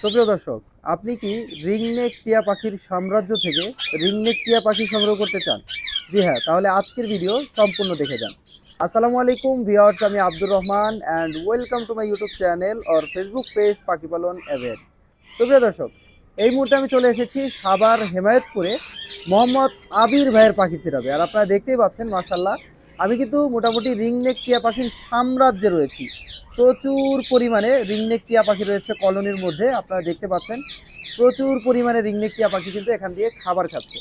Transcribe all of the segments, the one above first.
সুপ্রিয় দর্শক, আপনি কি রিংনেক টিয়া পাখির সাম্রাজ্য থেকে রিংনেক টিয়া পাখি সংগ্রহ করতে চান? জি হ্যাঁ তাহলে আজকের ভিডিও সম্পূর্ণ দেখে যান। আসসালামু আলাইকুম ভিওয়ার্স আমি Abdur Rahman and welcome to my YouTube channel or Facebook page পাখি পালন এভের সুপ্রিয় দর্শক, এই মুহূর্তে আমি চলে এসেছি সাবার হেমায়তপুরে মোহাম্মদ আবির ভাইয়ের পাখি সিরাবে আর আপনারা দেখতেই পাচ্ছেন মার্শাল্লাহ আমি কিন্তু মোটামুটি রিংনেক টিয়া পাখির সাম্রাজ্যে রয়েছি। প্রচুর পরিমাণে রিংনেক টিয়া পাখি রয়েছে কলোনির মধ্যে, আপনারা দেখতে পাচ্ছেন। প্রচুর পরিমাণে রিংনেক টিয়া পাখি কিন্তু এখান দিয়ে খাবার খাচ্ছে।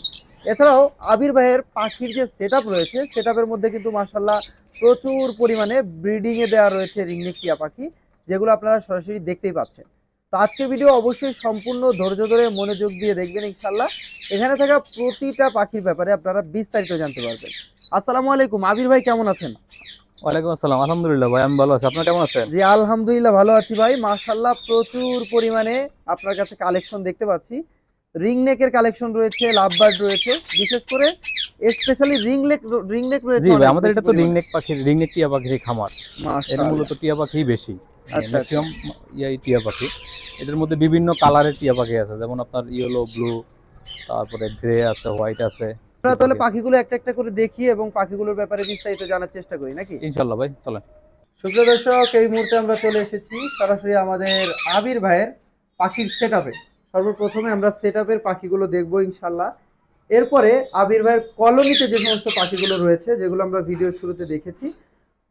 এছাড়াও আবির ভাইয়ের পাখির যে সেট রয়েছে সেট মধ্যে কিন্তু মার্শাল্লাহ প্রচুর পরিমাণে ব্রিডিংয়ে দেওয়া রয়েছে রিংনেক টিয়া পাখি, যেগুলো আপনারা সরাসরি দেখতেই পাচ্ছেন। তো আজকের ভিডিও অবশ্যই সম্পূর্ণ ধৈর্য ধরে মনোযোগ দিয়ে দেখবেন ইনশাল্লাহ এখানে থাকা প্রতিটা পাখির ব্যাপারে আপনারা বিস্তারিত জানতে পারবেন। আসসালামু আলাইকুম, আবির ভাই কেমন আছেন? ওয়ালাইকুম আসসালাম। আলহামদুলিল্লাহ ভাই আমি ভালো আছি। কেমন আছেন? জি আলহামদুলিল্লাহ ভালো আছি ভাই। প্রচুর পরিমাণে আপনার কাছে কালেকশন দেখতে পাচ্ছি। রিং নেকের কালেকশন রয়েছে লাভবার্ড রয়েছে। বিশেষ করে specially ring neck ring neck রয়েছে জি ভাই আমাদের এটা তো পাখির রিংনেক টিয়া পাখির খামার। এটা মূলত টিয়া পাখি বেশি। আচ্ছা। ম্যাক্সিমাম ইয়াই টিয়া পাখি। এদের মধ্যে বিভিন্ন কালারের টিয়া পাখি আছে। যেমন আপনার ইয়েলো ব্লু তারপরে গ্রে আছে হোয়াইট আছে। আমরা তাহলে পাখিগুলো একটা একটা করে দেখি এবং পাখিগুলোর ব্যাপারে বিস্তারিত জানার চেষ্টা করি নাকি? ইনশাল্লাহ ভাই চলেন। সুপ্রিয় দর্শক এই মুহূর্তে আমরা চলে এসেছি সরাসরি আমাদের আবির ভাইয়ের পাখির সেট সর্বপ্রথমে আমরা সেট আপের পাখিগুলো দেখব ইনশাল্লাহ। এরপরে আবির ভাইয়ের কলোনিতে যে সমস্ত পাখিগুলো রয়েছে যেগুলো আমরা ভিডিওর শুরুতে দেখেছি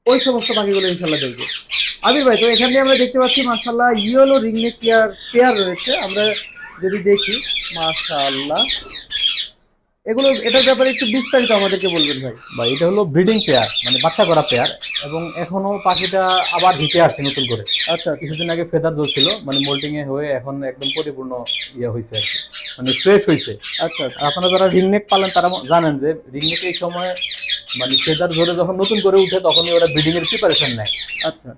ওই সমস্ত পাখিগুলো ইনশাল্লাহ দেখব। আবির ভাই তো এখান আমরা দেখতে পাচ্ছি মার্শাল্লাহ ইয়েলো রিংনেক পেয়ার পেয়ার রয়েছে। আমরা যদি দেখি মার্শাল্লাহ এগুলো এটার ব্যাপারে একটু বিস্তারিত আমাদেরকে বলবেন ভাই। ভাই এটা হলো ব্রিডিং পেয়ার মানে বাচ্চা করা পেয়ার এবং এখনও পাখিটা আবার হিটে আসছে নতুন করে। আচ্ছা কিছুদিন আগে ফেদার জ্বলছিল মানে মোল্টিং এ হয়ে এখন একদম পরিপূর্ণ ইয়ে হয়েছে আর কি। মানে ফ্রেশ হয়েছে আচ্ছা আর আপনারা যারা রিংনেক পালেন তারা জানেন যে রিংনেক এই সময় মানে ফেদার ধরে যখন নতুন করে উঠে তখনই ওরা ব্রিডিং এর প্রিপারেশন নেয়। আচ্ছা।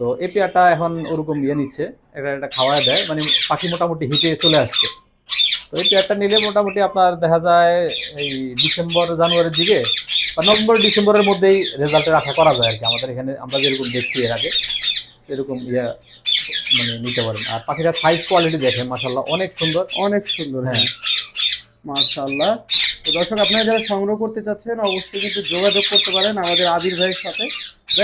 তো এই পেয়ারটা এখন ওরকম ইয়ে নিচ্ছে এটা একটা খাওয়া দেয় মানে পাখি মোটামুটি হিটে চলে আসছে। তো এই পেয়ারটা নিলে মোটামুটি আপনার দেখা যায় এই ডিসেম্বর জানুয়ারির দিকে বা নভেম্বর ডিসেম্বরের মধ্যেই রেজাল্টের আশা করা যায় আর কি। আমাদের এখানে আমরা যেরকম দেখছি এর আগে এরকম ইয়ে মানে নিতে পারেন। আর পাখিটা সাইজ কোয়ালিটি দেখে মাসাল্লাহ অনেক সুন্দর। অনেক সুন্দর হ্যাঁ। মাসাল্লাহ মাশাআল্লাহ। তো দর্শক আপনারা যারা সংগ্রহ করতে চাচ্ছেন অবশ্যই কিন্তু যোগাযোগ করতে পারেন আমাদের আবির ভাইয়ের সাথে।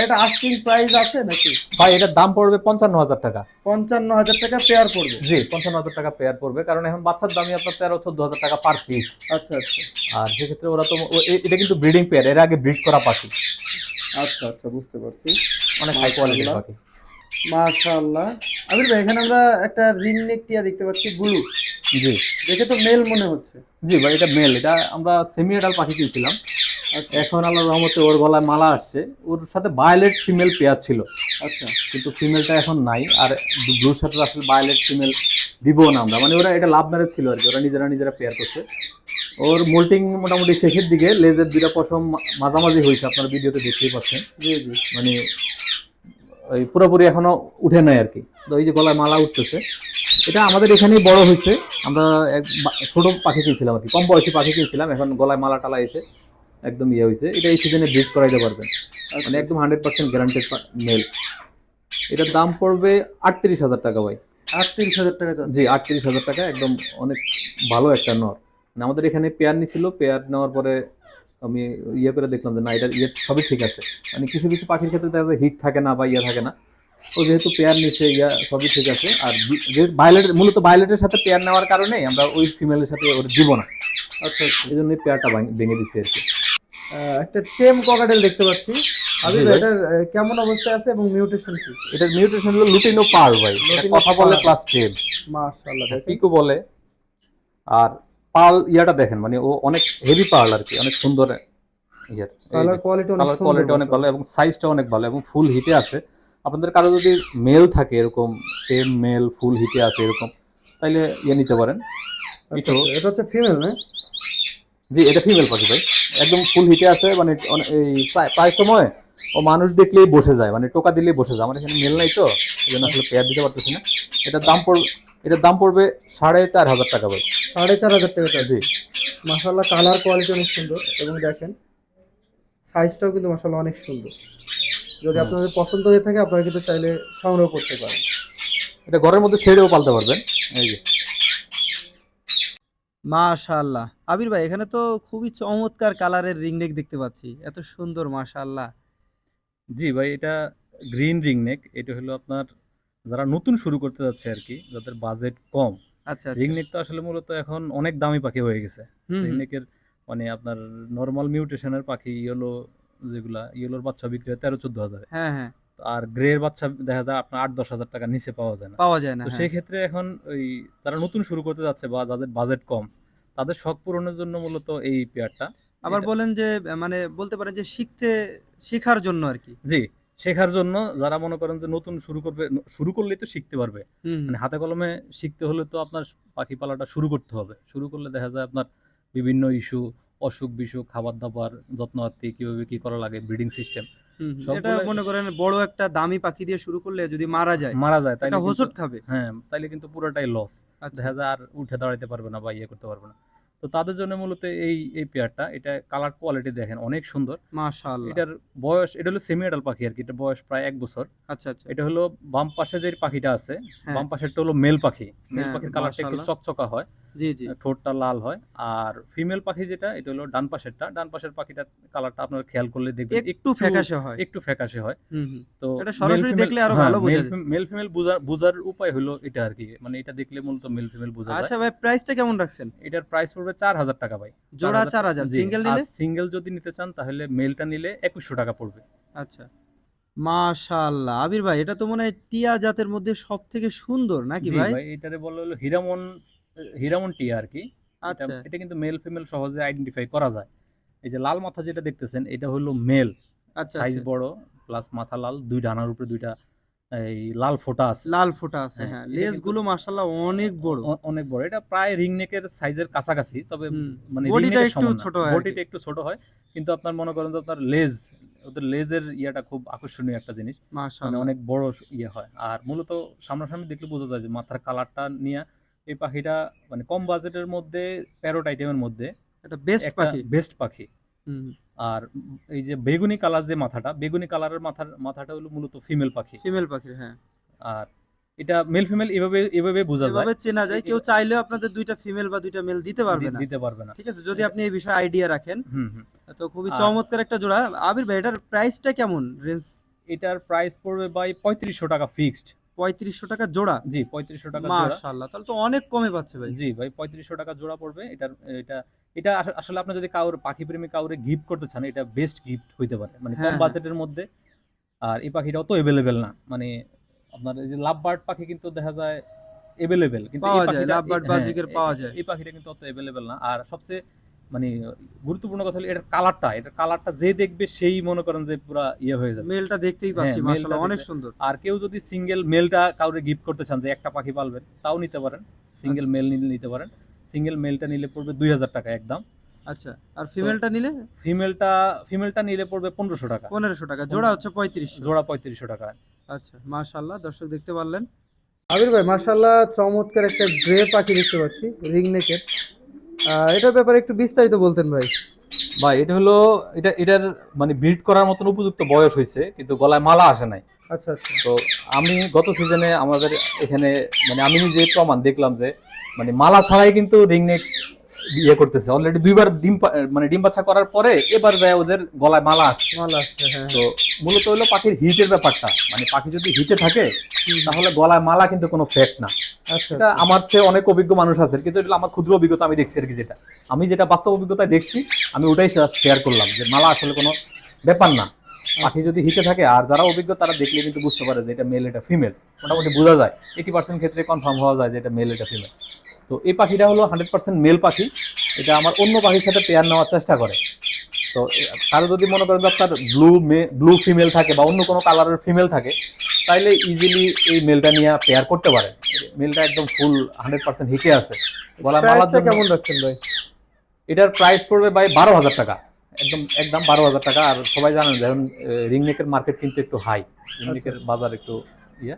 এটা আস্কিং প্রাইস আছে নাকি? ভাই এটার দাম পড়বে পঞ্চান্ন হাজার টাকা। পঞ্চান্ন হাজার টাকা পেয়ার পড়বে। জি পঞ্চান্ন হাজার টাকা পেয়ার পড়বে। কারণ এখন বাচ্চার দামই আপনার তেরো চোদ্দ হাজার টাকা পার পিস আচ্ছা আচ্ছা। আর সেক্ষেত্রে ওরা তো এটা কিন্তু ব্রিডিং পেয়ার এর আগে ব্রিড করা পাখি। আচ্ছা আচ্ছা বুঝতে পারছি। অনেক হাই কোয়ালিটির। পাখি। মাশাআল্লাহ। আবির ভাই এখানে আমরা একটা রিং নেক টিয়া দেখতে পাচ্ছি ব্লু জি। দেখে তো মেল মনে হচ্ছে। জি ভাই এটা মেল এটা আমরা সেমি এডাল পাখি কিনছিলাম। আচ্ছা। এখন আল্লাহ রহমতে ওর গলায় মালা আসছে। ওর সাথে বায়োলেট ফিমেল পেয়ার ছিল। আচ্ছা। কিন্তু ফিমেলটা এখন নাই। আর ব্লুর সাথে আসলে বায়োলেট ফিমেল দিবও না আমরা। মানে ওরা এটা লাভ ম্যারেজ ছিল আর কি। ওরা নিজেরা নিজেরা পেয়ার করছে। ওর মোল্টিং মোটামুটি শেষের দিকে লেজের দুইটা পশম মাঝামাঝি হয়েছে। আপনারা ভিডিওতে দেখতেই পাচ্ছেন। জি জি। মানে ওই পুরোপুরি এখনও উঠে নাই আর কি। তো এই যে গলায় মালা উঠতেছে। এটা আমাদের এখানেই বড় হয়েছে। আমরা এক ছোট পাখি কিনছিলাম আর কি। কম বয়সী পাখি কিনছিলাম এখন গলায় মালা টালা এসে একদম ইয়ে হয়েছে। এটা এই সিজনে ব্রিড করাইতে পারবেন। মানে একদম হান্ড্রেড পার্সেন্ট গ্যারান্টেড মেল এটার দাম পড়বে আটত্রিশ হাজার টাকা ভাই। আটত্রিশ হাজার টাকা জি আটত্রিশ হাজার টাকা একদম অনেক ভালো একটা নর। মানে আমাদের এখানে পেয়ার নিছিল পেয়ার নেওয়ার পরে আমি ইয়ে করে দেখলাম যে না এটার ইয়ে সবই ঠিক আছে। মানে কিছু কিছু পাখির ক্ষেত্রে দেখা যায় হিট থাকে না বা ইয়ে থাকে না। ও যেহেতু পেয়ার নিচ্ছে ইয়া সবই ঠিক আছে। আর যে ভায়োলেট মূলত ভায়োলেটের সাথে পেয়ার নেওয়ার কারণে আমরা ওই ফিমেলের সাথে ওর দিব না আচ্ছা আচ্ছা। এই জন্য পেয়ারটা ভেঙে দিচ্ছি আর কি। একটা টেম ককাটেল দেখতে পাচ্ছি। ভাই। এটা কেমন অবস্থায় আছে এবং মিউটেশন কি? এটার মিউটেশন হলো লুটিনো পার ভাই। কথা বলে। প্লাস টেম মাশাআল্লাহ দেখেন। পিকো বলে। আর পাল ইয়াটা দেখেন মানে ও অনেক হেভি পার্ল আর কি অনেক সুন্দর ইয়ার। কালার কোয়ালিটি অনেক ভালো এবং সাইজটা অনেক ভালো এবং ফুল হিটে আছে। আপনাদের কারও যদি মেল থাকে এরকম সেম মেল ফুল হিটে আছে এরকম তাইলে ইয়ে নিতে পারেন। আচ্ছা, এটা হচ্ছে ফিমেল না? জি এটা ফিমেল পাখি ভাই একদম ফুল হিটে আছে মানে এই প্রায়- প্রায় সময় ও মানুষ দেখলেই বসে যায় মানে টোকা দিলেই বসে যায়। আমার এখানে মেল নাই তো এই জন্য আসলে পেয়ার দিতে পারতেছি না। এটার দাম পড়বে এটার দাম পড়বে সাড়ে চার হাজার টাকা ভাই। সাড়ে চার হাজার টাকা জি। মাসাল্লাহ কালার কোয়ালিটি অনেক সুন্দর এবং দেখেন সাইজটাও কিন্তু মাসাল্লাহ অনেক সুন্দর। যদি। আপনাদের পছন্দ হয়ে থাকে আপনারা কিন্তু চাইলে সংগ্রহ করতে পারেন। এটা ঘরের মধ্যে ছেড়েও পালতে পারবেন। এই যে। মাশাআল্লাহ। আবির ভাই এখানে তো খুবই চমৎকার কালারের রিংনেক দেখতে পাচ্ছি। এত সুন্দর মাশাআল্লাহ। জি ভাই এটা গ্রিন রিং নেক। এটা হলো আপনার যারা নতুন শুরু করতে যাচ্ছে আর কি যাদের বাজেট কম আচ্ছা রিং আচ্ছা নেক তো আসলে মূলত এখন অনেক দামি পাখি হয়ে গেছে। রিং নেকের মানে আপনার নর্মাল মিউটেশনের পাখি ইয়েলো যেগুলা ইয়েলোর বাচ্চা বিক্রি হয় তেরো চোদ্দ হাজার। হ্যাঁ হ্যাঁ। আর গ্রের বাচ্চা দেখা যায় আপনার আট দশ হাজার টাকা নিচে পাওয়া যায় না। পাওয়া যায় না তো হ্যাঁ। সেই ক্ষেত্রে এখন ওই যারা নতুন শুরু করতে যাচ্ছে বা যাদের বাজেট কম তাদের শখ পূরণের জন্য মূলত এই পেয়ারটা আবার বলেন যে মানে বলতে পারেন যে শিখতে শেখার জন্য আর কি। জি শেখার জন্য যারা মনে করেন যে নতুন শুরু করবে শুরু করলেই তো শিখতে পারবে। মানে হাতে কলমে শিখতে হলে তো আপনার পাখি পালাটা শুরু করতে হবে। শুরু করলে দেখা যায় আপনার বিভিন্ন ইস্যু অসুখ বিসুখ খাবার দাবার যত্নআত্তি কীভাবে কি করা লাগে ব্রিডিং সিস্টেম। এটা মনে করেন বড় একটা দামি পাখি দিয়ে শুরু করলে যদি মারা যায় মারা যায় কিন্তু- হোঁচট খাবে। হ্যাঁ তাইলে কিন্তু পুরোটাই লস আচ্ছা। দেখা যায় আর উঠে দাঁড়াইতে পারবে না বা ইয়ে করতে পারবে না। তো তাদের জন্য মূলত এই এই পেয়ারটা এটা কালার কোয়ালিটি দেখেন অনেক সুন্দর। মাশাআল্লাহ। এটার বয়স এটা হলো সেমি অ্যাডাল্ট পাখি আর কি এটা বয়স প্রায় এক বছর। আচ্ছা আচ্ছা। এটা হলো বাম পাশে যে পাখিটা আছে হ্যাঁ। বাম পাশেরটা হলো মেল পাখি। মেল হ্যাঁ, পাখির কালারটা একটু চকচকা হয়। জি জি। ঠোঁটটা লাল হয়। আর ফিমেল পাখি যেটা এটা হলো ডান পাশেরটা। ডান পাশের পাখিটার কালারটা আপনারা খেয়াল করলে দেখবেন। একটু ফ্যাকাশে হয়। একটু ফ্যাকাশে হয়। তো এটা সরাসরি দেখলে আরও ভালো বোঝা যায়। মেল ফিমেল বোঝার বোঝার উপায় হলো এটা আর কি। মানে এটা দেখলে মূলত মেল ফিমেল বোঝা যায়। আচ্ছা ভাই প্রাইসটা কেমন রাখছেন? এটার প্রাইস পড়বে চার হাজার টাকা ভাই। জোড়া চার হাজার সিঙ্গেল নিলে? সিঙ্গেল যদি নিতে চান তাহলে মেলটা নিলে একুশশো টাকা পড়বে। আচ্ছা। মাশাআল্লাহ। আবির ভাই এটা তো মনে হয় টিয়া জাতের মধ্যে সব থেকে সুন্দর নাকি ভাই এটারে বলা হলো হিরামন হিরামন টিয়া আর কি। এটা- আচ্ছা। কিন্তু মেল ফিমেল সহজে আইডেন্টিফাই করা যায়। এই যে লাল মাথা যেটা দেখতেছেন এটা হলো মেল আচ্ছা সাইজ আচ্ছা। বড় প্লাস মাথা লাল দুই ডানার উপরে দুইটা এই লাল ফোঁটা আছে। লাল ফোঁটা আছে হ্যাঁ, হ্যাঁ। লেজগুলো মাশাআল্লাহ অনেক বড়। অনেক বড়। এটা প্রায় রিং নেকের সাইজের কাছাকাছি তবে মানে Body টা রিং একটু ছোট হয় বডিটা একটু ছোট হয় কিন্তু আপনার মনে করেন যে আপনার লেজ ওদের লেজের ইয়েটা খুব আকর্ষণীয় একটা জিনিস। মানে অনেক বড় ইয়ে হয়। আর মূলত সামনাসামনি দেখলে বোঝা যায় যে মাথার কালারটা নিয়ে এই পাখিটা মানে কম বাজেটের মধ্যে প্যারোট আইটেমের মধ্যে এটা বেস্ট পাখি। বেস্ট পাখি। হুম। আর এই যে বেগুনি কালার যে মাথাটা বেগুনি কালারের মাথার মাথাটা হলো মূলত ফিমেল পাখি। ফিমেল পাখি হ্যাঁ। আর এটা মেল ফিমেল এভাবে এভাবে বোঝা যায়। এভাবে চেনা যায়। কেউ চাইলেও আপনাদের দুইটা ফিমেল বা দুইটা মেল দিতে পারবে না। দিতে পারবে না। ঠিক আছে? যদি আপনি এই বিষয়ে আইডিয়া রাখেন হুম হুম। তো খুবই চমৎকার একটা জোড়া। আবির ভাই এটার প্রাইসটা কেমন রেঞ্জ এটার প্রাইস পড়বে বাই পঁয়ত্রিশশো টাকা ফিক্সড পঁয়ত্রিশশো টাকা জোড়া। জি পঁয়ত্রিশশো টাকা মাশাআল্লাহ তাহলে তো অনেক কমে পাচ্ছে ভাই। জি ভাই পঁয়ত্রিশশো টাকা জোড়া পড়বে। এটার এটা এটা আসলে আপনি যদি কাউর পাখি প্রেমী কাউরে গিফট করতে চান এটা বেস্ট গিফট হইতে পারে। মানে হ্যাঁ, কম হ্যাঁ। বাজেটের মধ্যে। আর এই পাখিটাও তো এভেলেবেল না। মানে আপনার এই যে লাভ বার্ড পাখি কিন্তু দেখা যায় এভেলেবেল কিন্তু এই পাওয়া যায়, পাখিটা- হ্যাঁ, পাওয়া যায়। এই পাখিটা কিন্তু অত এভেলেবেল না। আর সবচেয়ে মানে গুরুত্বপূর্ণ কথা হলো এটার কালারটা এটার কালারটা যে দেখবে সেই মনে করেন যে পুরা ইয়ে হয়ে যাবে। মেলটা দেখতেই পাচ্ছি হ্যাঁ, মাশাআল্লাহ অনেক সুন্দর। আর কেউ যদি সিঙ্গেল মেলটা কাউরে গিফট করতে চান যে একটা পাখি পালবেন তাও নিতে পারেন। সিঙ্গেল আচ্ছা। মেল নিতে পারেন। সিঙ্গেল মেলটা নিলে পড়বে দুই হাজার টাকা একদম আচ্ছা আর ফিমেলটা নিলে? ফিমেলটা ফিমেলটা নিলে পড়বে পনেরোশো টাকা। পনেরোশো টাকা জোড়া হচ্ছে পঁয়ত্রিশশো। জোড়া পঁয়ত্রিশশো টাকা। আচ্ছা মাশাআল্লাহ দর্শক দেখতে পারলেন। আবির ভাই মাশাআল্লাহ চমৎকার একটা গ্রে পাখি দেখতে পাচ্ছি রিং নেকের এটার ব্যাপারে একটু বিস্তারিত বলতেন ভাই। ভাই এটা হলো এটা এটার মানে ব্রিড করার মতন উপযুক্ত বয়স হয়েছে কিন্তু গলায় মালা আসে নাই। আচ্ছা আচ্ছা। তো আমি গত সিজনে আমাদের এখানে মানে আমি নিজে প্রমাণ দেখলাম যে মানে মালা ছাড়াই কিন্তু রিংনেক ইয়ে করতেছে। অলরেডি দুইবার ডিম মানে ডিম বাচ্চা করার পরে এবার যায় ওদের গলায় মালা আসছে। ভালো আসছে হ্যাঁ। তো মূলত হলো পাখির হিটের ব্যাপারটা। মানে পাখি যদি হিটে থাকে তাহলে গলায় মালা কিন্তু কোনো ফ্যাক্ট না। আচ্ছা এটা আমার চেয়ে অনেক অভিজ্ঞ মানুষ আছে কিন্তু এটা আমার ক্ষুদ্র অভিজ্ঞতা আমি দেখছি আর কি যেটা। আমি যেটা বাস্তব অভিজ্ঞতায় দেখছি আমি ওটাই শেয়ার করলাম যে মালা আসলে কোনো ব্যাপার না। পাখি যদি হিটে থাকে আর যারা অভিজ্ঞ তারা দেখলে কিন্তু বুঝতে পারে যে এটা মেল এটা ফিমেল মোটামুটি বোঝা যায়। এইটি পার্সেন্ট ক্ষেত্রে কনফার্ম হওয়া যায় যে এটা মেল এটা ফিমেল তো এই পাখিটা হলো হান্ড্রেড পার্সেন্ট মেল পাখি। এটা আমার অন্য পাখির সাথে পেয়ার নেওয়ার চেষ্টা করে। তো কারও যদি মনে করেন আপনার ব্লু ব্লু ফিমেল থাকে বা অন্য কোনো কালারের ফিমেল থাকে তাইলে ইজিলি এই মেলটা নিয়ে পেয়ার করতে পারেন। মেলটা একদম ফুল হান্ড্রেড পার্সেন্ট হিটে আছে। গলা মালার কেমন রাখছেন ভাই? এটার প্রাইস পড়বে ভাই বারো হাজার টাকা। একদম একদম বারো হাজার টাকা। আর সবাই জানেন যেমন রিংনেকের মার্কেট কিন্তু একটু হাই রিংনেকের বাজার একটু ইয়ে।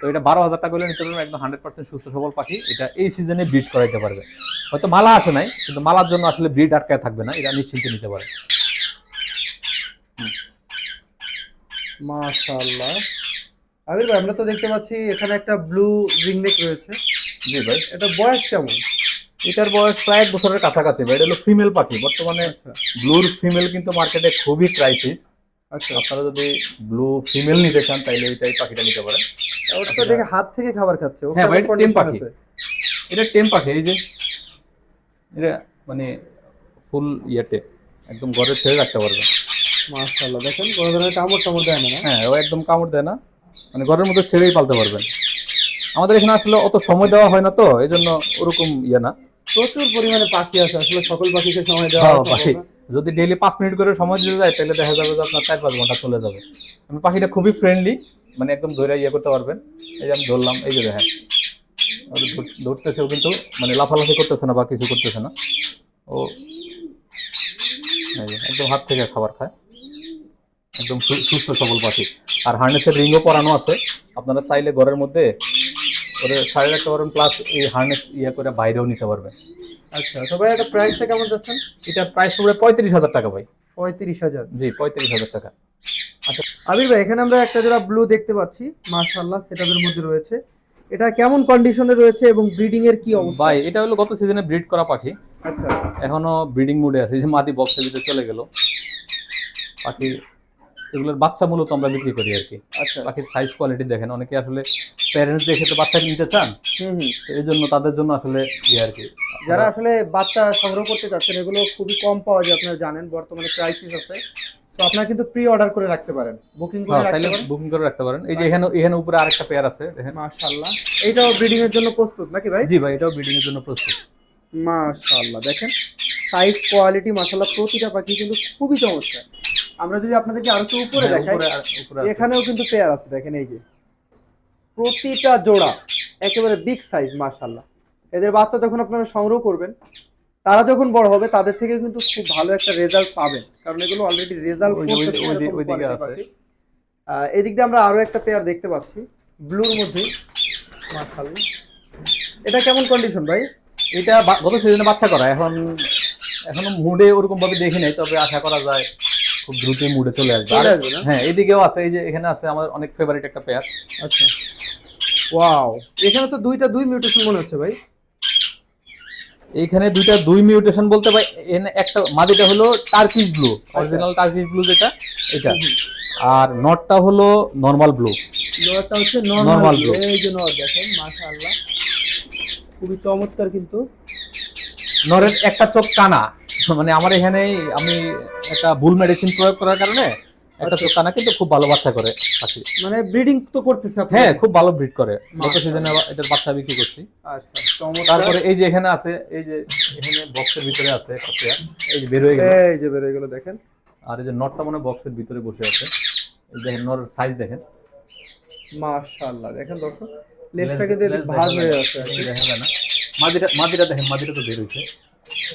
তো এটা বারো হাজার টাকা হলে নিতে পারবেন একদম হান্ড্রেড পার্সেন্ট সুস্থ সবল পাখি। এটা এই সিজনে ব্রিড করাইতে পারবে। হয়তো মালা আসে নাই কিন্তু মালার জন্য আসলে ব্রিড আটকায় থাকবে না এটা নিশ্চিন্তে নিতে পারে। মাশাআল্লাহ। আবির ভাই আমরা তো দেখতে পাচ্ছি এখানে একটা ব্লু রিংনেক রয়েছে। জি ভাই। এটা বয়স কেমন? এটার বয়স প্রায় এক বছরের কাছাকাছি ভাই। এটা হলো ফিমেল পাখি। বর্তমানে আচ্ছা। ব্লুর ফিমেল কিন্তু মার্কেটে খুবই ক্রাইসিস আচ্ছা। আপনারা যদি ব্লু ফিমেল নিতে চান তাইলে এইটাই পাখিটা নিতে পারেন। ওটা দেখে হাত থেকে খাবার খাচ্ছে। হ্যাঁ ভাই, টেম পাখি। এটা টেম পাখি এই যে এটা মানে ফুল ইয়েতে একদম ঘরে ছেড়ে রাখতে পারবেন মাশাআল্লাহ দেখেন কোনো ধরনের কামড় টামড় দেয় না হ্যাঁ ও একদম কামড় দেয় না। মানে ঘরের মধ্যে ছেড়েই পালতে পারবেন। আমাদের এখানে আসলে অত সময় দেওয়া হয় না তো এই জন্য ওরকম ইয়ে না। প্রচুর পরিমাণে পাখি আছে আসলে সকল পাখিকে সময় দেওয়া হ্যাঁ, না। যদি ডেইলি পাঁচ মিনিট করে সময় দিতে যায়, তাহলে দেখা যাবে যে আপনার চার পাঁচ ঘণ্টা চলে যাবে। আমি পাখিটা খুবই ফ্রেন্ডলি মানে একদম ধরে ইয়ে করতে পারবেন। এই যে আমি ধরলাম, এই যে দেখেন। ধরতেছেও কিন্তু মানে লাফালাফি করতেছে না বা কিছু করতেছে না। ও একদম হাত থেকে খাবার খায়। একদম সুস্থ সবল পাখি। আর হার্নেসের রিংও পরানো আছে। আপনারা চাইলে ঘরের মধ্যে ওরে সাড়ে পারবেন প্লাস এই হার্নেস ইয়ে করে বাইরেও নিতে পারবেন। আচ্ছা তো ভাই এটা প্রাইসটা কেমন যাচ্ছেন? এটা প্রাইস পড়বে পঁয়ত্রিশ হাজার টাকা ভাই। পঁয়ত্রিশ হাজার? জি পঁয়ত্রিশ হাজার টাকা। আবির ভাই এখানে আমরা একটা জোড়া ব্লু দেখতে পাচ্ছি। মাশাআল্লাহ সেটাদের মধ্যে রয়েছে। এটা কেমন কন্ডিশনে রয়েছে এবং ব্রিডিং এর কি অবস্থা? ভাই এটা হলো গত সিজনে ব্রিড করা পাখি। আচ্ছা। এখনও ব্রিডিং মুডে আছে যে মাদি বক্সের ভিতরে চলে গেল। পাখি এগুলোর বাচ্চা মূলত আমরা বিক্রি করি আর কি। আচ্ছা। পাখির সাইজ কোয়ালিটি দেখেন। অনেকে আসলে প্যারেন্টস দেখে তো বাচ্চা নিতে চান। এই জন্য তাদের জন্য আসলে ইয়ে আর কি। যারা আসলে বাচ্চা সংগ্রহ করতে চাচ্ছেন এগুলো খুবই কম পাওয়া যায় আপনারা জানেন। বর্তমানে ক্রাইসিস আছে। তো আপনারা কিন্তু প্রি অর্ডার করে রাখতে পারেন। বুকিং করে হ্যাঁ রাখতে পারেন। বুকিং করে রাখতে পারেন। এই যে এখানে এখানে উপরে আরেকটা পেয়ার আছে দেখেন। মাশাআল্লাহ। এইটাও ব্রিডিং এর জন্য প্রস্তুত নাকি ভাই? জি ভাই এটাও ব্রিডিং এর জন্য প্রস্তুত। মাশাআল্লাহ। দেখেন সাইজ কোয়ালিটি মাশাআল্লাহ প্রতিটা পাখি কিন্তু খুবই চমৎকার। আমরা যদি আপনাদেরকে আরও একটু উপরে হ্যাঁ, দেখাই। এখানেও কিন্তু পেয়ার আছে দেখেন এই যে। প্রতিটা জোড়া একেবারে বিগ সাইজ মাশাআল্লাহ। এদের বাচ্চা যখন আপনারা সংগ্রহ করবেন তারা যখন বড় হবে তাদের থেকে কিন্তু খুব ভালো একটা রেজাল্ট পাবেন। কারণ এগুলো অলরেডি রেজাল্ট এদিক দিয়ে আমরা আরও একটা পেয়ার দেখতে পাচ্ছি ব্লুর মধ্যে। মাশাআল্লাহ। এটা কেমন কন্ডিশন ভাই? এটা গত সিজনে বাচ্চা করা এখন এখনও মুডে ওরকম ভাবে দেখি নাই তবে আশা করা যায় খুব দ্রুতই মুডে চলে আসবে? হ্যাঁ এইদিকেও আছে এই যে এখানে আছে আমার অনেক ফেভারিট একটা পেয়ার আচ্ছা। ওয়াও এখানে তো দুইটা দুই মিউটেশন মনে হচ্ছে ভাই। এইখানে দুইটা দুই মিউটেশন বলতে এখানে একটা মাদিটা হলো Turkish blue original Turkish blue যেটা এটা। আর নটটা হলো নর্মাল ব্লু লোয়ারটা হচ্ছে নরমাল blue। এই যে নর দেখেন মাশাআল্লাহ। খুবই চমৎকার কিন্তু। নরের একটা চোখ কানা। মানে আমার এখানেই আমি একটা ভুল মেডিসিন প্রয়োগ করার কারণে একটা চোখ কানা কিন্তু খুব ভালো বাচ্চা করে পাখি। মানে ব্রিডিং তো করতেছে আপনি? হ্যাঁ খুব ভালো ব্রিড করে। গত। সিজনে এটার বাচ্চা বিক্রি করছি। আচ্ছা তারপরে এই যে এখানে আছে এই যে এখানে বক্সের ভিতরে আছে এই যে বের হয়ে গেল। এই যে বের হয়ে গেল দেখেন। আর এই যে নটটা মানে বক্সের ভিতরে বসে আছে। এই দেখেন নর সাইজ দেখেন। মাশাআল্লাহ দেখেন দর্শক লেজটা কিন্তু ভাগ হয়ে আছে দেখা যায় না। মাদিটা মাদিটা দেখেন মাদিটা তো বের হয়েছে।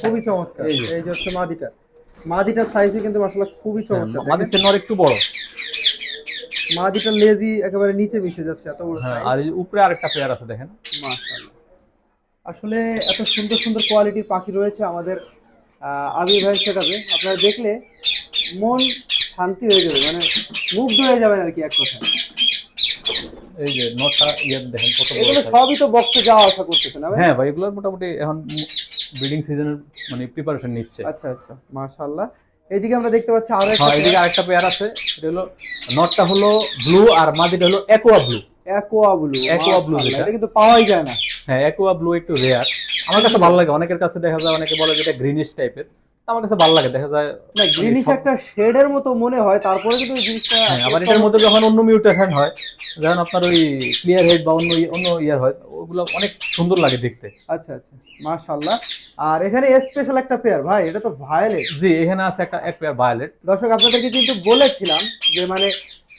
খুবই চমৎকার। এই যে। হচ্ছে মাদিটা। মাদিটার সাইজে কিন্তু মাশাআল্লাহ খুবই চমৎকার। দেখেন। মাদিসের নর একটু বড়। মাদিটার লেজি একেবারে নিচে মিশে যাচ্ছে এত বড় হ্যাঁ আর এই উপরে আরেকটা পেয়ার আছে দেখেন। মাশাআল্লাহ। আসলে এত সুন্দর সুন্দর কোয়ালিটির পাখি রয়েছে আমাদের আবির ভাই সেটাতে আপনারা দেখলে মন শান্তি হয়ে যাবে মানে মুগ্ধ হয়ে যাবেন আর কি এক কথা এই যে নটা ইয়ে দেখেন কত এগুলো সবই তো বক্সে যাওয়া আসা করতেছে না হ্যাঁ ভাই এগুলো মোটামুটি এখন ব্রিডিং সিজনের মানে প্রিপারেশন নিচ্ছে। আচ্ছা আচ্ছা মাশাআল্লাহ। এইদিকে আমরা দেখতে পাচ্ছি আরও একটা এইদিকে আরেকটা পেয়ার আছে এটা হলো নটটা হলো ব্লু আর মাদিটা হলো aqua blue aqua blue aqua blue এটা কিন্তু পাওয়াই যায় না। হ্যাঁ অ্যাকোয়া ব্লু একটু রেয়ার আমার কাছে ভালো লাগে অনেকের কাছে দেখা যায় অনেকে বলে যে এটা গ্রিনিশ টাইপের আমার কাছে ভালো লাগে দেখা যায় না গ্রিনিশ একটা শেডের মতো মনে হয় তারপরে কিন্তু জিনিসটা হ্যাঁ আবার এটার মধ্যে যখন অন্য মিউটেশন হয় যেমন আপনার ওই ক্লিয়ার হেড বা অন্য অন্য ইয়ার হয় ওগুলো অনেক সুন্দর লাগে দেখতে। আচ্ছা আচ্ছা মাশাআল্লাহ। আর এখানে স্পেশাল একটা পেয়ার ভাই এটা তো ভায়োলেট জি এখানে আছে একটা এক পেয়ার ভায়োলেট দর্শক আপনাদেরকে কিন্তু বলেছিলাম যে মানে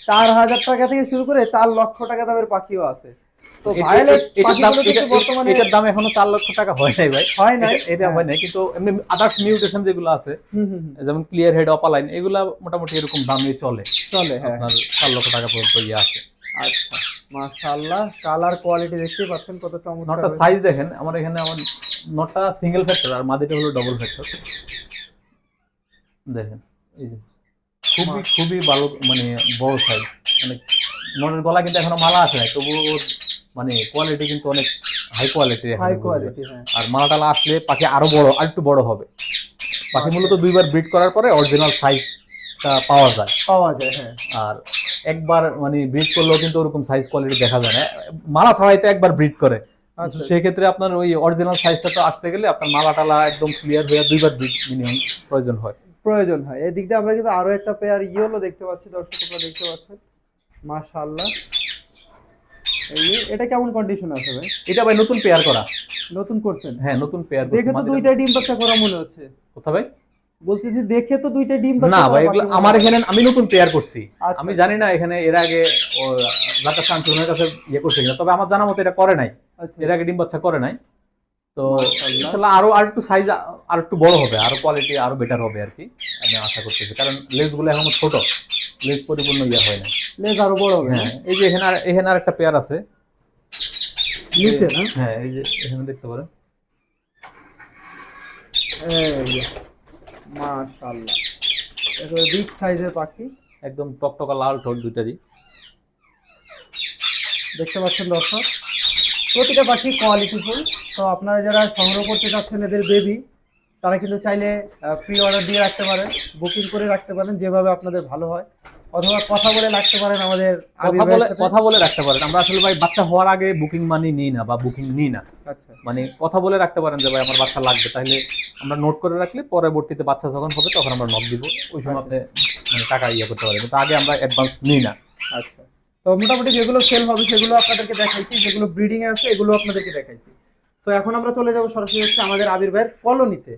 চার হাজার টাকা থেকে শুরু করে চার লক্ষ টাকা দামের পাখিও আছে। এটার দাম এখনও চার লক্ষ টাকা হয় নাই ভাই। হয় নাই? এটা- হয় নাই কিন্তু এমনি আদার্স মিউটেশন যেগুলো আছে। যেমন ক্লিয়ার হেড অপালাইন এগুলা মোটামুটি এরকম দামে চলে। চলে হ্যাঁ। আপনার চার লক্ষ টাকা পর্যন্ত ইয়ে আছে। আচ্ছা মাশাআল্লাহ কালার কোয়ালিটি দেখতেই পাচ্ছেন কত চমৎকার নটটা সাইজ দেখেন আমার এখানে আমার নটটা সিঙ্গেল ফ্যাক্টর আর মাদিটা হলো ডবল ফ্যাক্টর দেখেন এই যে খুবই খুবই ভালো মানে বড় সাইজ মানে ননের গলা কিন্তু এখনও মালা আছে নাই তবু ওর মানে কোয়ালিটি কিন্তু অনেক হাই কোয়ালিটি হাই কোয়ালিটি আর মালা টালা আসলে পাখি আরও বড় আর একটু বড় হবে। পাখি মূলত দুইবার ব্রিড করার পরে অরিজিনাল সাইজটা পাওয়া যায়। পাওয়া যায় হ্যাঁ। আর একবার মানে ব্রিড করলেও কিন্তু ওরকম সাইজ কোয়ালিটি দেখা যায় না। মালা ছাড়াই তো একবার ব্রিড করে। আচ্ছা। সেই ক্ষেত্রে আপনার ওই অরিজিনাল সাইজটা তো আসতে গেলে আপনার মালা টালা একদম ক্লিয়ার হয়ে দুইবার ব্রিড মিনিমাম প্রয়োজন হয়। প্রয়োজন হয়। এদিক দিয়ে আমরা কিন্তু আরও একটা পেয়ার ইয়েলো দেখতে পাচ্ছি দর্শক দেখতে পাচ্ছেন। মাশাআল্লাহ। এটা কেমন কন্ডিশন আছে ভাই? এটা ভাই নতুন পেয়ার করা। নতুন করছেন? হ্যাঁ নতুন পেয়ার দেখে তো দুইটা ডিম বাচ্চা করা মনে হচ্ছে। কোথা ভাই? বলছি যে দেখে তো দুইটা ডিম না ভাই এগুলো আমার এখানে আমি নতুন পেয়ার করছি। আচ্ছা। আমি জানি না এখানে এর আগে শান্তনের কাছে ইয়ে করছে কিনা তবে আমার জানা মতো এটা করে নাই। আচ্ছা। এর আগে ডিম বাচ্চা করে নাই। তো। ইনশাআল্লাহ আরও আর একটু সাইজ আর একটু বড় হবে আরও কোয়ালিটি আরও বেটার হবে আর কি আমি আশা করতেছি। কারণ লেজগুলো এখনও ছোট। লেজ পরিপূর্ণ ইয়া হয় না। লেজ আরও বড় হবে হ্যাঁ এই যে এখানে আর এখানে আর একটা পেয়ার আছে। নিচে না? হ্যাঁ এই যে এখানে দেখতে পারেন। মাশাআল্লাহ। একেবারে বিগ সাইজের পাখি। একদম টকটকা লাল ঠোঁট দেখতে পাচ্ছেন দর্শক প্রতিটা পাখি কোয়ালিটিফুল তো আপনারা যারা সংগ্রহ করতে চাচ্ছেন এদের বেবি তারা কিন্তু চাইলে প্রি অর্ডার দিয়ে রাখতে পারেন বুকিং করে রাখতে পারেন যেভাবে আপনাদের ভালো হয়। অথবা কথা বলে রাখতে পারেন আমাদের কথা বলে কথা বলে রাখতে পারেন। আমরা আসলে ভাই বাচ্চা হওয়ার আগে বুকিং মানি নিই না বা বুকিং নিই না। আচ্ছা। মানে কথা বলে রাখতে পারেন যে ভাই আমার বাচ্চা লাগবে। তাহলে আমরা নোট করে রাখলে পরবর্তীতে বাচ্চা যখন হবে তখন আমরা নক দিব। ওই সময় আপনি মানে টাকা ইয়ে করতে পারেন। কিন্তু আগে আমরা অ্যাডভান্স নিই না। আচ্ছা। তো মোটামুটি যেগুলো সেল হবে সেগুলো আপনাদেরকে দেখাইছি। যেগুলো ব্রিডিং এ আছে এগুলো আপনাদেরকে দেখাইছি। তো এখন আমরা চলে যাব সরাসরি হচ্ছে আমাদের আবির ভাইয়ের কলোনিতে।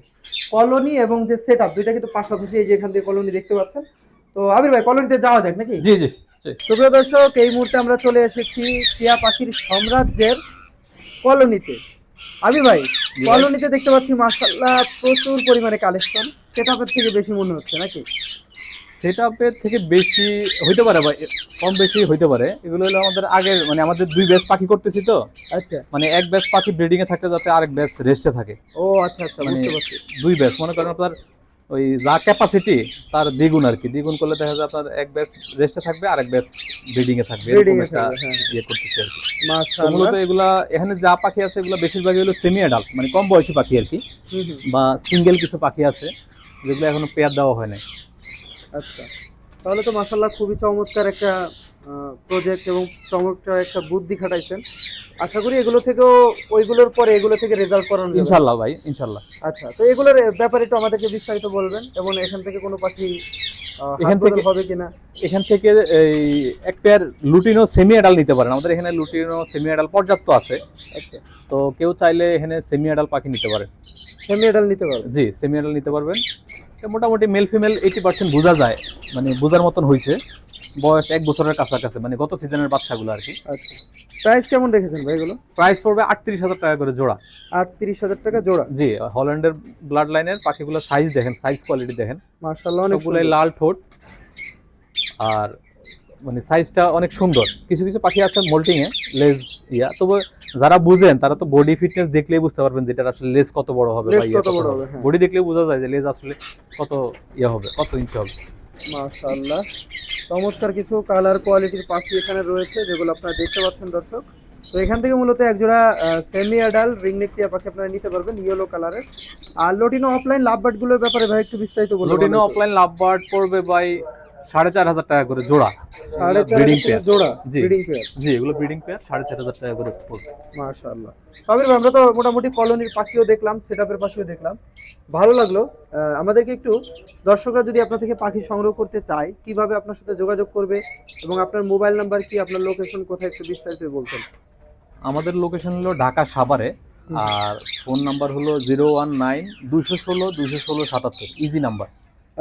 কলোনি এবং যে সেট আপ দুইটা কিন্তু পাশাপাশি এই যে এখান থেকে কলোনি দেখতে পাচ্ছেন তো আবির ভাই কলোনিতে যাওয়া যাক নাকি? জি জি। সুপ্রিয় দর্শক এই মুহূর্তে আমরা চলে এসেছি টিয়া পাখির সাম্রাজ্যের কলোনিতে। আবির ভাই কলোনিতে দেখতে পাচ্ছি মাসাল্লাহ প্রচুর পরিমাণে কালেকশন। সেটআপের থেকে বেশি মনে হচ্ছে নাকি? সেটআপের থেকে বেশি হইতে পারে ভাই কম বেশি হইতে পারে। এগুলো হলো আমাদের আগের মানে আমাদের দুই ব্যাচ পাখি করতেছি তো। আচ্ছা। মানে এক ব্যাচ পাখি ব্রিডিং এ থাকতে যাতে আরেক ব্যাচ রেস্টে থাকে। ও আচ্ছা আচ্ছা মানে দুই ব্যাচ মনে করেন আপনার ওই যা ক্যাপাসিটি তার দ্বিগুণ আর কি। দ্বিগুণ করলে দেখা যায় আপনার এক ব্যাচ রেস্টে থাকবে আর এক ব্যাচ ব্রিডিং এ থাকবে এরকম একটা হ্যাঁ। ইয়ে করতেছি আর কি। মূলত এগুলা এখানে যা পাখি আছে এগুলো বেশিরভাগই হলো সেমি অ্যাডাল্ট মানে কম বয়সী পাখি আর কি বা সিঙ্গেল কিছু পাখি আছে যেগুলো এখনও পেয়ার দেওয়া হয় নাই। আচ্ছা। তাহলে তো মাসাল্লাহ খুবই চমৎকার একটা প্রজেক্ট এবং চমৎকার একটা বুদ্ধি খাটাইছেন। আশা করি এগুলো থেকেও ওইগুলোর পরে এগুলো থেকে রেজাল্ট করানো ইনশাল্লাহ ভাই ইনশাল্লাহ। আচ্ছা তো এগুলোর ব্যাপারে একটু আমাদেরকে বিস্তারিত বলবেন এবং এখান থেকে কোনো পাখি এখান থেকে- হবে কিনা? এখান থেকে এই এক পেয়ার লুটিনো সেমি অ্যাডাল নিতে পারেন। আমাদের এখানে লুটিনো সেমি অ্যাডাল পর্যাপ্ত আছে। আচ্ছা। তো কেউ চাইলে এখানে সেমি অ্যাডাল পাখি নিতে পারে সেমি এডাল নিতে পারবে জি সেমি অ্যাডাল নিতে পারবেন। মোটামুটি মেল ফিমেল এইটি পার্সেন্ট বোঝা যায়। মানে বোঝার মতন হয়েছে বয়স এক বছরের কাছাকাছি মানে গত সিজনের বাচ্চাগুলো আর কি। আচ্ছা। প্রাইস কেমন রেখেছেন ভাই এগুলো? প্রাইস পড়বে আটত্রিশ হাজার টাকা করে জোড়া। আটত্রিশ হাজার টাকা জোড়া? জি হল্যান্ডের ব্লাড লাইনের পাখিগুলোর সাইজ দেখেন সাইজ কোয়ালিটি দেখেন। মার্শাল্লাহ অনেক লাল ঠোঁট। আর মানে সাইজটা অনেক সুন্দর। কিছু কিছু পাখি আছে মোল্টিং এ লেজ ইয়া। তবে যারা বুঝেন তারা তো বডি ফিটনেস দেখলেই বুঝতে পারবেন যে এটার আসলে লেজ কত বড় হবে কত বড় হবে, হ্যাঁ। বডি দেখলেই বোঝা যায় যে লেজ আসলে কত ইয়ে হবে কত ইঞ্চি হবে। মাশাআল্লাহ। চমৎকার কিছু কালার কোয়ালিটির পাখি এখানে রয়েছে যেগুলো আপনারা দেখতে পাচ্ছেন দর্শক। তো এখান থেকে মূলত একজোড়া সেমি অ্যাডাল রিংনেক টিয়া পাখি আপনারা নিতে পারবেন ইয়েলো কালারের আর লোটিনো অফলাইন লাভবার্ডগুলোর ব্যাপারে ভাই একটু বিস্তারিত বলুন লোটিনো অফলাইন লাভ বার্ড পড়বে বাই সাড়ে চার হাজার টাকা করে জোড়া। ব্রিডিং পেয়ার জোড়া জি। ব্রিডিং পেয়ার জি এগুলো ব্রিডিং পেয়ার সাড়ে চার হাজার টাকা করে পড়বে। মাশাআল্লাহ। সাবির ভাই আমরা তো মোটামুটি কলোনির পাখিও দেখলাম সেটআপের পাখিও দেখলাম। ভালো লাগল। আমাদেরকে একটু দর্শকরা যদি আপনার থেকে পাখি সংগ্রহ করতে চায় কীভাবে আপনার সাথে যোগাযোগ করবে এবং আপনার মোবাইল নাম্বার কি আপনার লোকেশন কোথায় একটু বিস্তারিত বলতেন। আমাদের লোকেশন হলো ঢাকা সাভারে আর ফোন নাম্বার হলো জিরো ওয়ান নাইন দুশো ষোলো দুশো ষোলো সাতাত্তর ইজি নাম্বার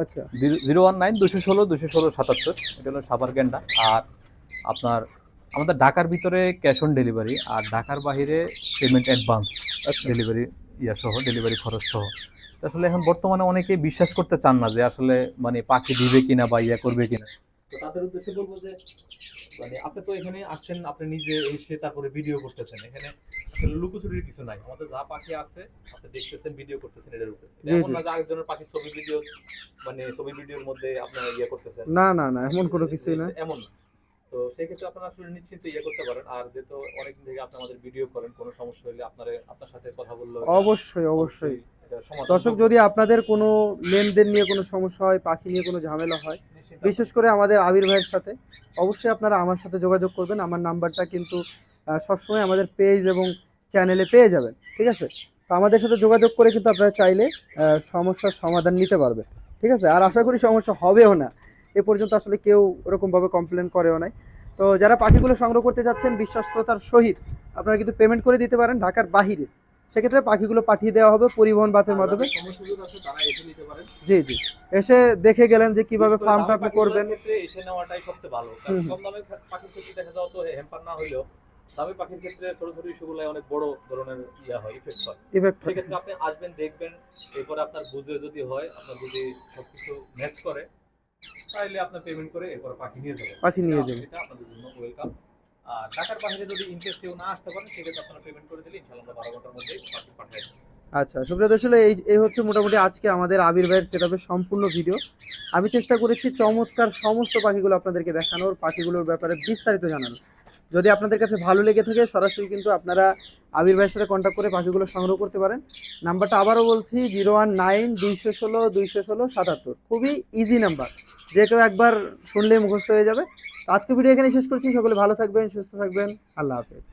আচ্ছা। জিরো ওয়ান নাইন দুশো ষোলো দুশো ষোলো সাতাত্তর। এটা হলো সাভার গ্যান্ডা। আর আপনার আমাদের ঢাকার ভিতরে ক্যাশ অন ডেলিভারি আর ঢাকার বাইরে পেমেন্ট অ্যাডভান্স ডেলিভারি ইয়া সহ ডেলিভারি খরচ সহ। আসলে এখন বর্তমানে অনেকে বিশ্বাস করতে চান না যে আসলে মানে পাখি দিবে কিনা বা ইয়া করবে কিনা। তো তাদের উদ্দেশ্যে বলব যে মানে আপনি তো এখানে আসছেন আপনি নিজে এসে তারপরে ভিডিও করতেছেন। এখানে লুকোচুরির কিছু নাই। আমাদের যা পাখি আছে আপনি দেখতেছেন ভিডিও করতেছেন এটার উপরে। এমন না আরেকজনের পাখি ছবি ভিডিও মানে ছবি ভিডিওর মধ্যে আপনারা ইয়ে করতেছেন। না না না এমন কোনো কিছুই না। এমন না। তো সেই ক্ষেত্রে আপনারা আসলে নিশ্চিন্তে ইয়ে করতে পারেন। আর যেহেতু অনেকদিন থেকে আপনি আমাদের ভিডিও করেন কোনো সমস্যা হলে আপনার আপনার সাথে কথা বললে অবশ্যই অবশ্যই দর্শক যদি আপনাদের কোনো লেনদেন নিয়ে কোনো সমস্যা হয় পাখি নিয়ে কোনো ঝামেলা হয় বিশেষ করে আমাদের আবির ভাইয়ের সাথে অবশ্যই আপনারা আমার সাথে যোগাযোগ করবেন। আমার নাম্বারটা কিন্তু সবসময় আমাদের পেজ এবং চ্যানেলে পেয়ে যাবেন ঠিক আছে? তো আমাদের সাথে যোগাযোগ করে কিন্তু আপনারা চাইলে সমস্যার সমাধান নিতে পারবেন ঠিক আছে? আর আশা করি সমস্যা হবেও না। এ পর্যন্ত আসলে কেউ ওরকমভাবে কমপ্লেন করেও নাই। তো যারা পাখিগুলো সংগ্রহ করতে যাচ্ছেন বিশ্বস্ততার সহিত আপনারা কিন্তু পেমেন্ট করে দিতে পারেন ঢাকার বাহিরে। সেক্ষেত্রে পাখিগুলো পাঠিয়ে দেওয়া হবে পরিবহন বাসের মাধ্যমে। জি জি। এসে দেখে গেলেন যে কীভাবে ফার্মটা আপনি করবেন। এসে নেওয়াটাই সবচেয়ে ভালো। কারণ। কম দামে ক্ষেত্রে দেখা যাও তো না হইলেও দামি পাখির ক্ষেত্রে ছোট ছোট ইস্যুগুলো অনেক বড় ধরনের ইয়া হয় ইফেক্ট হয়। ইফেক্ট সেক্ষেত্রে আপনি আসবেন দেখবেন এরপরে আপনার বুঝে যদি হয় আপনার যদি সবকিছু ম্যাচ করে তাহলে আপনার পেমেন্ট করে এরপর পাখি নিয়ে যাবেন। পাখি নিয়ে যাবেন। এটা আপনাদের জন্য ওয়েলকাম আর ঢাকার বাইরে যদি ইন্টারেস্ট কেউ না আসতে পারেন সেক্ষেত্রে আপনারা পেমেন্ট করে দিলে ইনশাআল্লাহ আমরা বারো ঘণ্টার মধ্যে পাখি দেবো। আচ্ছা সুপ্রিয় দর্শক এই এই হচ্ছে মোটামুটি আজকে আমাদের আবির ভাইয়ের সেটআপের সম্পূর্ণ ভিডিও আমি চেষ্টা করেছি চমৎকার সমস্ত পাখিগুলো আপনাদেরকে দেখানোর পাখিগুলোর ব্যাপারে বিস্তারিত জানানো যদি আপনাদের কাছে ভালো লেগে থাকে, সরাসরি কিন্তু আপনারা আবির ভাইয়ের সাথে কন্ট্যাক্ট করে পাখিগুলো সংগ্রহ করতে পারেন। নাম্বারটা আবারও বলছি, জিরো ওয়ান নাইন দুইশো ষোলো দুইশো ষোলো সাতাত্তর। খুবই ইজি নাম্বার। যে কেউ একবার শুনলে মুখস্থ হয়ে যাবে। আজকে ভিডিও এখানে শেষ করছি। সকলে ভালো থাকবেন, সুস্থ থাকবেন। আল্লাহ হাফেজ।